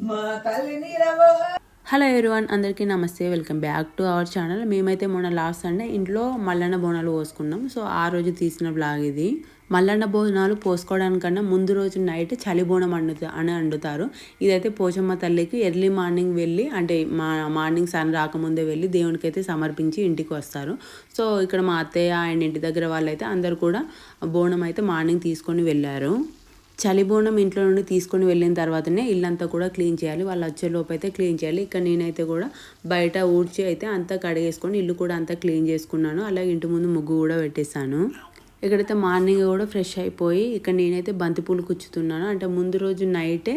మా తల్లి నీరవ hello everyone అందరికీ నమస్తే welcome back to our channel మేమైతే మొన్న లాస్ట్ సండే ఇంట్లో మల్లన్న బోనాలు పోసుకున్నాం. సో ఆ రోజు తీసిన బ్లాగ్ ఇది. మల్లన్న బోనాలు పోసుకోవడానికన్నా ముందు రోజు నైట్ చలి బోనం వండుతా అని వండుతారు ఇదైతే పోచమ్మ తల్లికి ఎర్లీ మార్నింగ్ వెళ్ళి అంటే మా మార్నింగ్ సన్ రాకముందే వెళ్ళి దేవునికి అయితే సమర్పించి ఇంటికి వస్తారు. సో ఇక్కడ మా అత్తయ్య అండ్ ఇంటి దగ్గర వాళ్ళైతే అందరు కూడా బోనం అయితే మార్నింగ్ తీసుకొని వెళ్ళారు. చలిబోనం ఇంట్లో నుండి తీసుకొని వెళ్ళిన తర్వాతనే ఇల్లంతా కూడా క్లీన్ చేయాలి. వాళ్ళు వచ్చేలోపు అయితే క్లీన్ చేయాలి. ఇక్కడ నేనైతే కూడా బయట ఊడ్చి అయితే అంతా కడిగేసుకొని ఇల్లు కూడా అంతా క్లీన్ చేసుకున్నాను. అలాగే ఇంటి ముందు ముగ్గు కూడా పెట్టేశాను. ఇక్కడైతే మార్నింగ్ కూడా ఫ్రెష్ అయిపోయి ఇక్కడ నేనైతే బంతిపూలు కుచ్చుతున్నాను. అంటే ముందు రోజు నైటే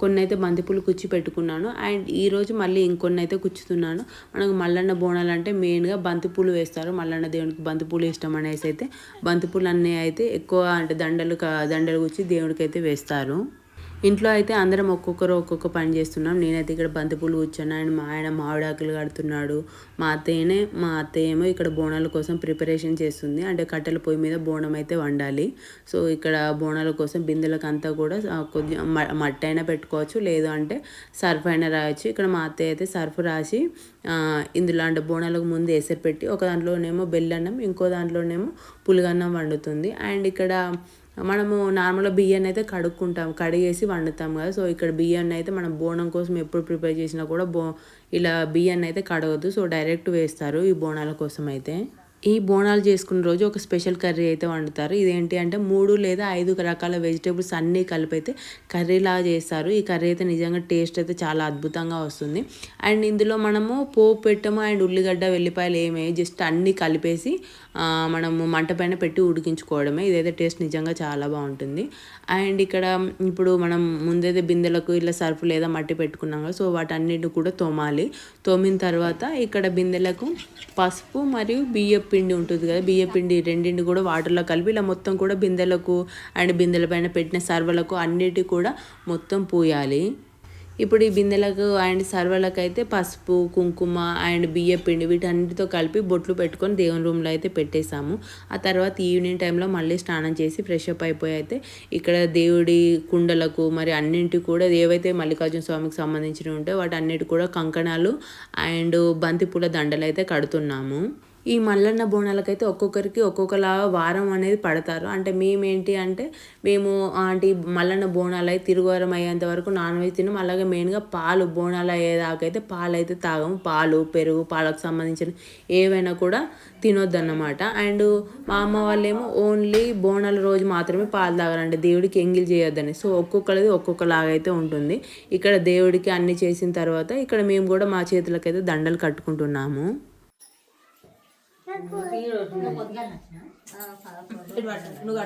కొన్ని అయితే బంతిపూలు కుచ్చి పెట్టుకున్నాను. అండ్ ఈ రోజు మళ్ళీ ఇంకొన్ని అయితే కుచ్చుతున్నాను. మనకు మల్లన్న బోనాలు అంటే మెయిన్గా బంతిపూలు వేస్తారు. మల్లన్న దేవునికి బంతిపూలు ఇష్టం అనేసి అయితే బంతిపూలు అన్నీ అయితే ఎక్కువ అంటే దండలు దండలు కుచ్చి దేవుడికి అయితే వేస్తారు. ఇంట్లో అయితే అందరం ఒక్కొక్కరు ఒక్కొక్క పని చేస్తున్నాం. నేనైతే ఇక్కడ బంతిపూలు కూర్చున్నా అండ్ మా ఆయన మామిడాకులు కడుతున్నాడు. మా అత్తయ్యనే మా అత్తయ్య ఏమో ఇక్కడ బోనాల కోసం ప్రిపరేషన్ చేస్తుంది. అంటే కట్టెల పొయ్యి మీద బోనం అయితే వండాలి. సో ఇక్కడ బోనాల కోసం బిందెలకంతా కూడా కొద్దిగా మట్టి అయినా పెట్టుకోవచ్చు. లేదు అంటే సర్ఫ్ అయినా రాయొచ్చు. ఇక్కడ మా అత్తయ్య అయితే సర్ఫ్ రాసి ఇందులో అంటే బోనాలకు ముందు వేసే పెట్టి ఒక దాంట్లోనేమో బెల్లన్నం ఇంకో దాంట్లోనేమో పులిగన్నం వండుతుంది. అండ్ ఇక్కడ మనము నార్మల్గా బియ్యాన్ని అయితే కడుక్కుంటాం కడిగేసి వండుతాం కదా. సో ఇక్కడ బియ్యాన్ని అయితే మనం బోనం కోసం ఎప్పుడు ప్రిపేర్ చేసినా కూడా బో ఇలా బియ్యాన్ని అయితే కడగద్దు సో డైరెక్ట్ వేస్తారు ఈ బోనాల కోసం అయితే. ఈ బోనాలు చేసుకున్న రోజు ఒక స్పెషల్ కర్రీ అయితే వండుతారు. ఇదేంటి అంటే మూడు లేదా ఐదు రకాల వెజిటేబుల్స్ అన్నీ కలిపి అయితే కర్రీలాగా చేస్తారు. ఈ కర్రీ అయితే నిజంగా టేస్ట్ అయితే చాలా అద్భుతంగా వస్తుంది. అండ్ ఇందులో మనము పోపు పెట్టము అండ్ ఉల్లిగడ్డ వెల్లిపాయలు ఏమే జస్ట్ అన్నీ కలిపేసి మనము మంట పైన పెట్టి ఉడికించుకోవడమే. ఇదైతే టేస్ట్ నిజంగా చాలా బాగుంటుంది. అండ్ ఇక్కడ ఇప్పుడు మనం ముందైతే బిందెలకు ఇలా సర్ఫ్ లేదా మట్టి పెట్టుకున్నాం కదా సో వాటన్నిటిని కూడా తోమాలి. తోమిన తర్వాత ఇక్కడ బిందెలకు పసుపు మరియు బియ్య పిండి ఉంటుంది కదా బియ్య పిండి రెండింటి కూడా వాటర్లో కలిపి ఇలా మొత్తం కూడా బిందెలకు అండ్ బిందెల పైన పెట్టిన సర్వలకు అన్నిటి కూడా మొత్తం పూయాలి. ఇప్పుడు ఈ బిందెలకు అండ్ సర్వలకు అయితే పసుపు కుంకుమ అండ్ బియ్య పిండి వీటన్నిటితో కలిపి బొట్లు పెట్టుకొని దేవుని రూమ్లో అయితే పెట్టేశాము. ఆ తర్వాత ఈవినింగ్ టైంలో మళ్ళీ స్నానం చేసి ఫ్రెష్ అప్ అయిపోయి అయితే ఇక్కడ దేవుడి కుండలకు మరి అన్నింటి కూడా ఏవైతే మల్లికార్జున స్వామికి సంబంధించినవి ఉంటే వాటి అన్నిటి కూడా కంకణాలు అండ్ బంతిపూల దండలు అయితే కడుతున్నాము. ఈ మల్లన్న బోనాలకైతే ఒక్కొక్కరికి ఒక్కొక్కలా వారం అనేది పడతారు. అంటే మేమేంటి అంటే మేము అంటే ఈ మల్లన్న బోనాలు అయితే తిరుగువారం అయ్యేంత వరకు నాన్ వెజ్ తినం అలాగే మెయిన్గా పాలు బోనాలు అయ్యేదాకైతే పాలు అయితే తాగము. పాలు పెరుగు పాలకు సంబంధించిన ఏవైనా కూడా తినొద్దన్నమాట. అండ్ మా అమ్మ వాళ్ళేమో ఓన్లీ బోనాల రోజు మాత్రమే పాలు తాగాలంటే దేవుడికి ఎంగిల్ చేయొద్దని. సో ఒక్కొక్కరిది ఒక్కొక్కలాగా అయితే ఉంటుంది. ఇక్కడ దేవుడికి అన్ని చేసిన తర్వాత ఇక్కడ మేము కూడా మా చేతులకైతే దండలు కట్టుకుంటున్నాము. నువ్వు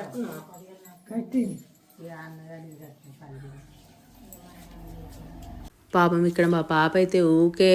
పాపం ఇక్కడ మా పాప అయితే ఊకే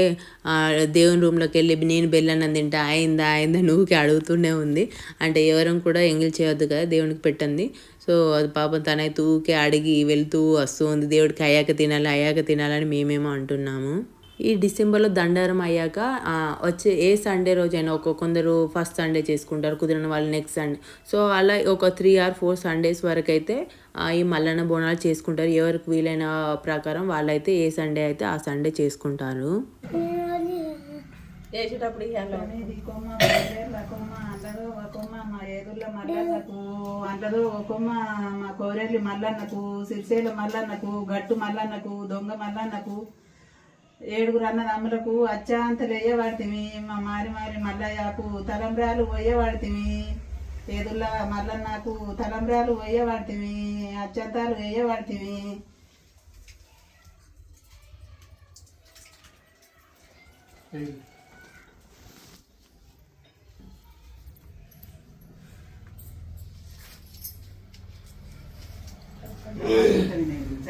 దేవుని రూమ్లోకి వెళ్ళి నేను బెల్లన్నం తింటా అయిందా అయిందని అని ఊకే అడుగుతూనే ఉంది. అంటే ఎవరం కూడా ఎంగిల్ చేయొద్దు కదా దేవునికి పెట్టండి సో అది పాపం తనైతే ఊకే అడిగి వెళ్తూ వస్తూ ఉంది. దేవుడికి అయ్యాక తినాలి అయ్యాక తినాలని మేమేమో అంటున్నాము. ఈ డిసెంబర్లో దండారం అయ్యాక ఆ, వచ్చే ఏ సండే రోజైనా ఒక కొందరు ఫస్ట్ సండే చేసుకుంటారు కుదిరిన వాళ్ళు నెక్స్ట్ సండే సో అలా ఒక త్రీ ఆర్ ఫోర్ సండేస్ వరకు అయితే ఈ మల్లన్న బోనాలు చేసుకుంటారు. ఎవరికి వీలైన ప్రకారం వాళ్ళైతే ఏ సండే అయితే ఆ సండే చేసుకుంటారు. చేసేటప్పుడు మా మల్లన్నకు సిరిసేల మల్లన్నకు గట్టు మల్లన్నకు దొంగ మల్లన్నకు ఏడుగురు అన్నదమ్ములకు అచ్చాంతలు వేయబడితిమి మా మారి మారి మల్లయ్యకు తలంబ్రాలు పోయేవాడితిమి. ఏదుల్ల మల్లన్నకు తలంబ్రాలు పోయేవాడితిమి. అచ్చంతాలు వేయబడితిమి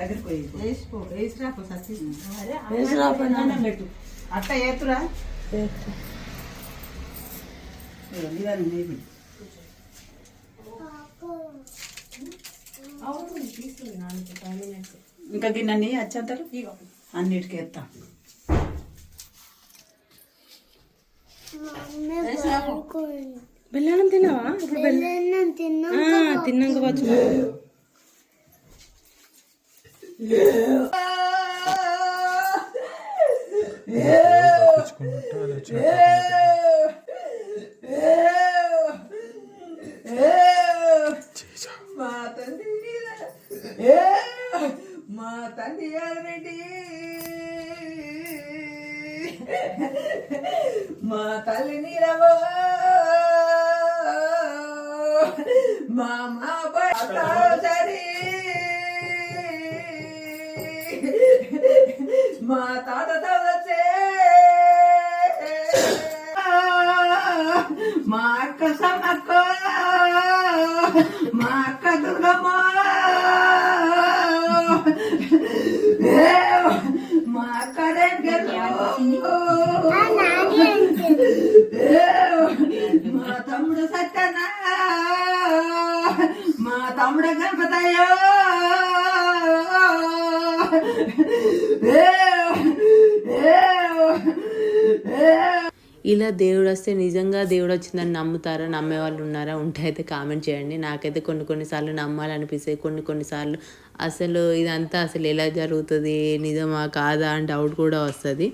దగ్గరికి పోయి వేసిపో వేసిరాపో సచ్చి పెట్టు. అట్ట ఏతురా ఇంకా గిన్నెని అచ్చంతలు? అన్నిటికీ ఎత్తా. బెల్లానం తిన్నావా? ఇప్పుడు బెల్లం తిన్నాక వచ్చు తప్పించుకున్నట్టు అది వచ్చినట్టు చేసా మా తండ్రి మా తండ్రి రెడ్డి మా తల్లి నీరవో మా మా సరి మా తాత తవచే మా అక్క సమక్క మా అక్క దుర్గమ్మ. మా అక్క దగ్గర మా తమ్ముడు సత్యన మా తమ్ముడు గణపతయ్యో. ఇలా దేవుడు వస్తే నిజంగా దేవుడు వచ్చిందని నమ్ముతారా? నమ్మే వాళ్ళు ఉన్నారా? ఉంటే అయితే కామెంట్ చేయండి. నాకైతే కొన్ని కొన్నిసార్లు నమ్మాలనిపిస్తాయి. కొన్ని కొన్నిసార్లు అసలు ఇదంతా అసలు ఎలా జరుగుతుంది? నిజమా? కాదా? అని డౌట్ కూడా వస్తుంది.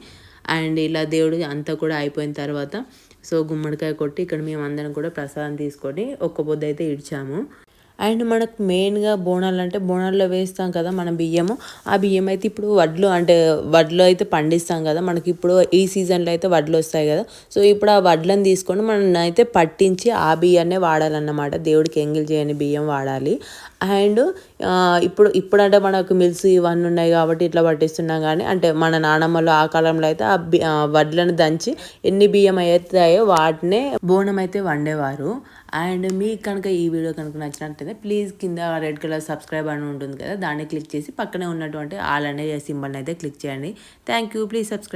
అండ్ ఇలా దేవుడు అంతా కూడా అయిపోయిన తర్వాత సో గుమ్మడికాయ కొట్టి ఇక్కడ మేము అందరం కూడా ప్రసాదం తీసుకొని ఒక్క పొద్దు అయితే ఇడిచాము. అండ్ మనకు మెయిన్గా బోనాలు అంటే బోనాల్లో వేస్తాం కదా మన బియ్యము. ఆ బియ్యం అయితే ఇప్పుడు వడ్లు అంటే వడ్లు అయితే పండిస్తాం కదా. మనకి ఇప్పుడు ఈ సీజన్లో అయితే వడ్లు వస్తాయి కదా. సో ఇప్పుడు ఆ వడ్లను తీసుకొని మనం అయితే పట్టించి ఆ బియ్యాన్నే వాడాలన్నమాట. దేవుడికి ఎంగిల్ చేయని బియ్యం వాడాలి. అండ్ ఇప్పుడు ఇప్పుడంటే మనకు మిల్స్ ఇవన్నీ ఉన్నాయి కాబట్టి ఇట్లా పట్టిస్తున్నాం కానీ అంటే మన నానమ్మలు ఆ కాలంలో అయితే ఆ బి- వడ్లను దంచి ఎన్ని బియ్యం అవుతాయో వాటినే బోనం అయితే వండేవారు. అండ్ మీకు కనుక ఈ వీడియో కనుక నచ్చినట్లయితే ప్లీజ్ కింద రెడ్ కలర్ సబ్స్క్రైబ్ అని ఉంటుంది కదా దాన్ని క్లిక్ చేసి పక్కనే ఉన్నటువంటి ఆల్ అనే సింబల్ని అయితే క్లిక్ చేయండి. Thank you. Please subscribe